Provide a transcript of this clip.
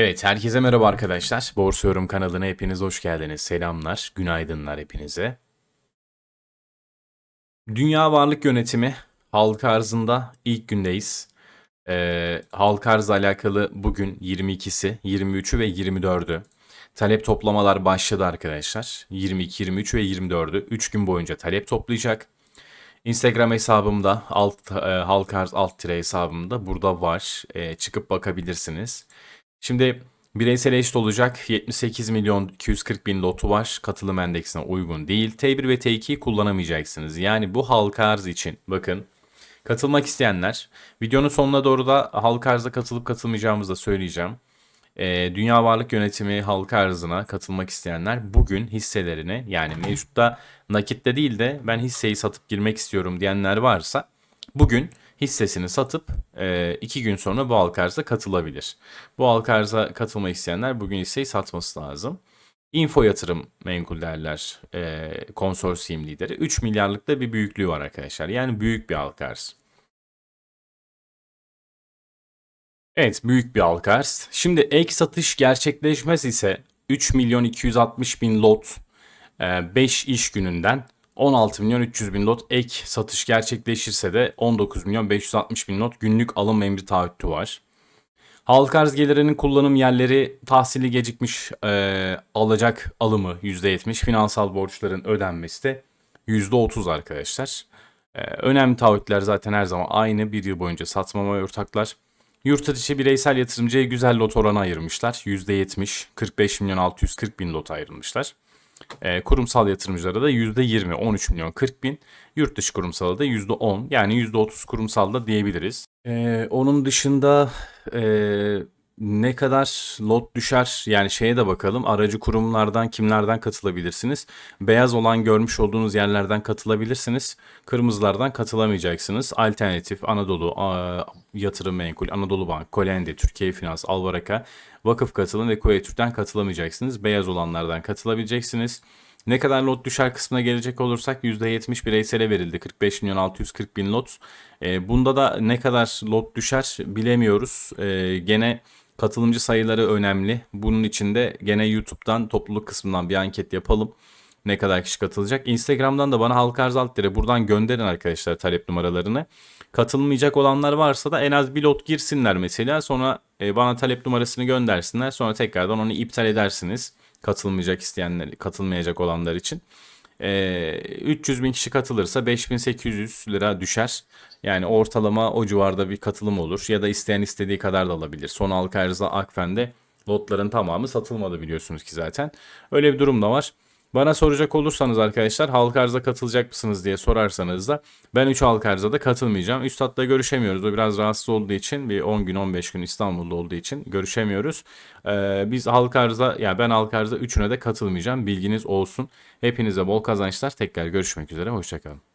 Evet, herkese merhaba arkadaşlar. Borsa Yorum kanalına hepiniz hoş geldiniz. Selamlar, günaydınlar hepinize. Dünya Varlık Yönetimi halka arzında ilk gündeyiz. Ee, halka arzla alakalı bugün 22'si, 23'ü ve 24'ü. Talep toplamalar başladı arkadaşlar. 22, 23 ve 24'ü 3 gün boyunca talep toplayacak. Instagram hesabımda alt e, halka arz alt tire hesabımda burada var. E, çıkıp bakabilirsiniz. Şimdi bireysel eşit olacak 78 milyon 240 bin lotu var. Katılım endeksine uygun değil. T1 ve T2'yi kullanamayacaksınız. Yani bu halka arz için bakın katılmak isteyenler videonun sonuna doğru da halka arza katılıp katılmayacağımızı da söyleyeceğim. Ee, Dünya Varlık Yönetimi halka arzına katılmak isteyenler bugün hisselerini yani mevcutta nakitte değil de ben hisseyi satıp girmek istiyorum diyenler varsa bugün hissesini satıp e, iki gün sonra bu halka arza katılabilir. Bu halka arza katılmak isteyenler bugün hisseyi satması lazım. Info Yatırım Menkul e, konsorsiyum lideri 3 milyarlık da bir büyüklüğü var arkadaşlar. Yani büyük bir halka arz. Evet büyük bir halka arz. Şimdi ek satış gerçekleşmez ise 3 milyon 260 bin lot 5 iş gününden 16 milyon 300 bin lot ek satış gerçekleşirse de 19 milyon 560 bin lot günlük alım emri taahhütü var. Halka arz gelirinin kullanım yerleri tahsili gecikmiş e, alacak alımı %70, finansal borçların ödenmesi de %30 arkadaşlar. E, önemli taahhütler zaten her zaman aynı bir yıl boyunca satmama ortaklar. Yurt dışı bireysel yatırımcıya güzel lot oranı ayırmışlar. %70, 45 milyon 640 bin lot ayrılmışlar. E, kurumsal yatırımcılara da %20, 13 milyon 40 bin. Yurt dışı kurumsala da %10 yani %30 kurumsal da diyebiliriz. E, onun dışında e, ne kadar lot düşer yani şeye de bakalım aracı kurumlardan kimlerden katılabilirsiniz. Beyaz olan görmüş olduğunuz yerlerden katılabilirsiniz. Kırmızılardan katılamayacaksınız. Alternatif, Anadolu, a, Yatırım Menkul, Anadolu Bank, Kolendi, Türkiye Finans, Alvaraka, Vakıf Katılım ve Kuveytürk'ten katılamayacaksınız. Beyaz olanlardan katılabileceksiniz. Ne kadar lot düşer kısmına gelecek olursak %70 bireysele verildi. 45 milyon 640 bin lot. E, bunda da ne kadar lot düşer bilemiyoruz. E, gene katılımcı sayıları önemli. Bunun için de gene YouTube'dan topluluk kısmından bir anket yapalım. Ne kadar kişi katılacak. Instagram'dan da bana halka arz buradan gönderin arkadaşlar talep numaralarını. Katılmayacak olanlar varsa da en az bir lot girsinler mesela. Sonra e, bana talep numarasını göndersinler. Sonra tekrardan onu iptal edersiniz katılmayacak isteyenler, katılmayacak olanlar için. E, 300 bin kişi katılırsa 5800 lira düşer. Yani ortalama o civarda bir katılım olur. Ya da isteyen istediği kadar da alabilir. Son halka arzda Akfen'de lotların tamamı satılmadı biliyorsunuz ki zaten. Öyle bir durum da var. Bana soracak olursanız arkadaşlar halka arza katılacak mısınız diye sorarsanız da ben 3 halka arza da katılmayacağım. Üstad'la görüşemiyoruz. O biraz rahatsız olduğu için bir 10 gün 15 gün İstanbul'da olduğu için görüşemiyoruz. Ee, biz halka arza ya yani ben halka arza 3'üne de katılmayacağım. Bilginiz olsun. Hepinize bol kazançlar. Tekrar görüşmek üzere. Hoşçakalın.